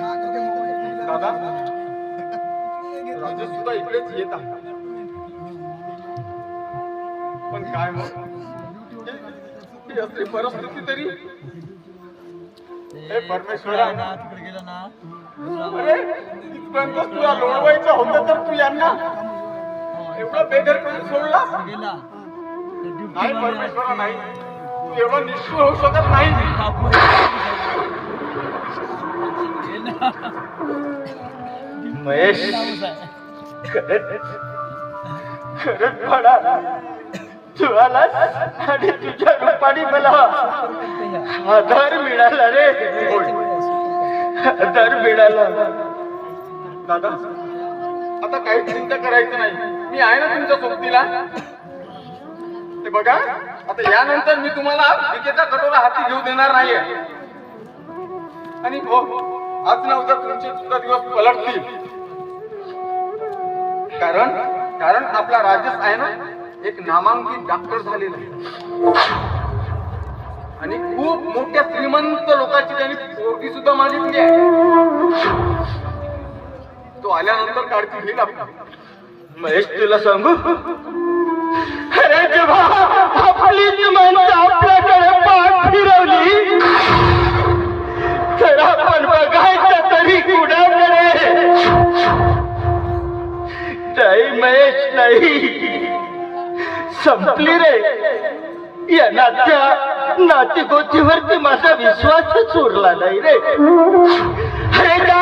दादा राजेश सुद्धा इकडेच येत आहे पण काय असली परिस्थिती तरी हे परमेश्वरा तिकडे गेला. ना अरे इथपर्यंत तुला लोळवायचं होतं तर तू यांना एवढा बेदर करून सोडला नाही परमेश्वरा नाही. तू एवढा निष्ठूर होऊ शकत नाही महेश. खरंच पडा तू आलास आणि तुझ्या रूपाने मला आधार मिळाला रे. आधार मिळाला. दादा आता काही चिंता करायचं नाही. मी आहे ना तुमच्या सोबतीला. ते बघा. आता यानंतर मी तुम्हाला विकेचा कटोरा हाती घेऊ देणार नाहीये. आणि हो आज ना उद्या तुमचे सुद्धा दिवस पलटतील. कारण कारण आपला राजेश आहे ना एक नामांकित डॉक्टर झालेला आहे. आणि खूप मोठ्या श्रीमंत लोकांची त्यांनी पोरगी सुद्धा मागितली आहे. तो आल्यानंतर काळजी घेईल आपण महेश तुला सांगू? नाही महेश नाही. संपली रे. या नात्या नाती गोष्टीवरती माझा विश्वासच उरला नाही रे. अरे का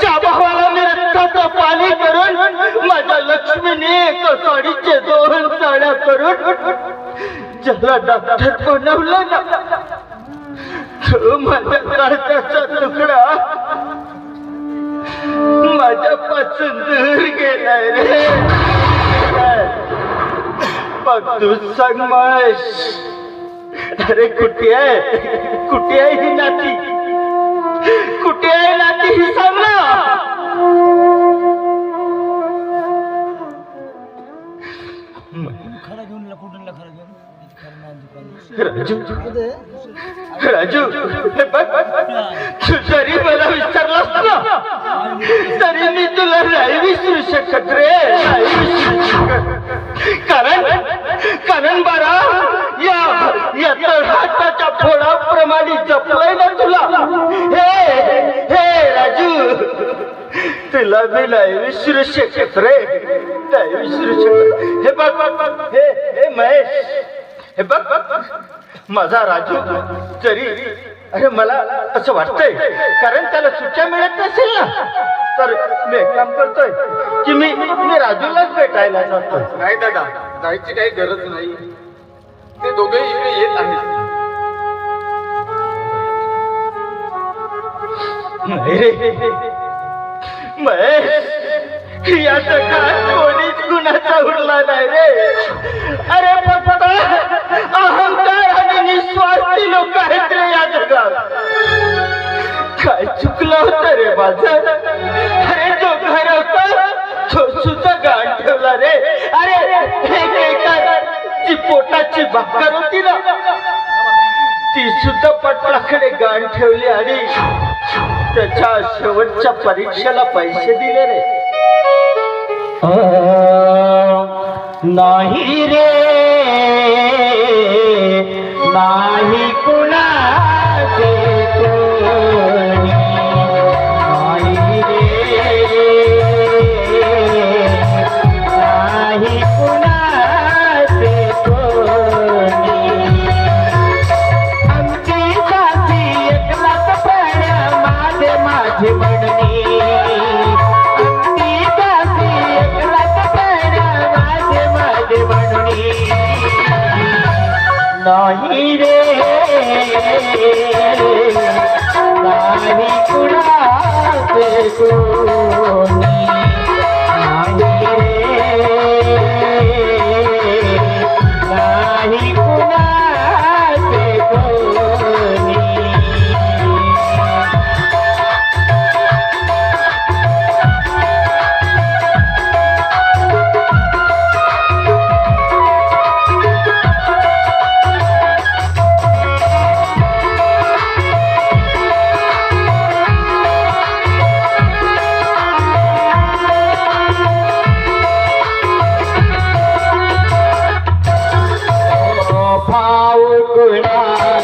ज्या भावाला मी रक्ताचं पाणी करून माझ्या लक्ष्मीने एक साडीचे दोन साड्या करून ज्याला डॉक्टर बनवलं ना. तो माझ्या तुकडा तुकडा माझ्यापासून दूर गेलाय रे. मग तू सांग अरे कुठे आहे? कुठे आहे ही नाती? कुठे आहे नाती ही सांग ना. खरा घेऊन खरा घेऊन? राजू. राजू हे बघ तू जरी मला विचारलास ना तरी मी तुला नाही विसरू शकत रे नाही विसरू शकत. कारण कारण बारा या या तळहाटाच्या फोडाप्रमाणे जपलंय ना तुला. हे हे राजू तुला मी नाही विसरू शकत रे नाही विसरू शकत. हे बघ बघ हे हे महेश. हे बघ. माझा राजू जरी अरे मला असं वाटतंय कारण त्याला सुट्ट्या मिळत नसेल ना. तर मी एक काम करतोय की मी मी राजूलाच भेटायला जातोय. नाही दादा जायची काही गरज नाही. ते दोघे इकडे येत आहेत. महेश या जगात कोणीच गुणाचा उरला नाही. पोटाची भाकर होती ना ती सुद्धा पटलाकडे गाण ठेवली आणि त्याच्या शेवटच्या परीक्षेला पैसे दिले रे. नाही रे. नाही रे नाही कुणाचे कोणी गुणा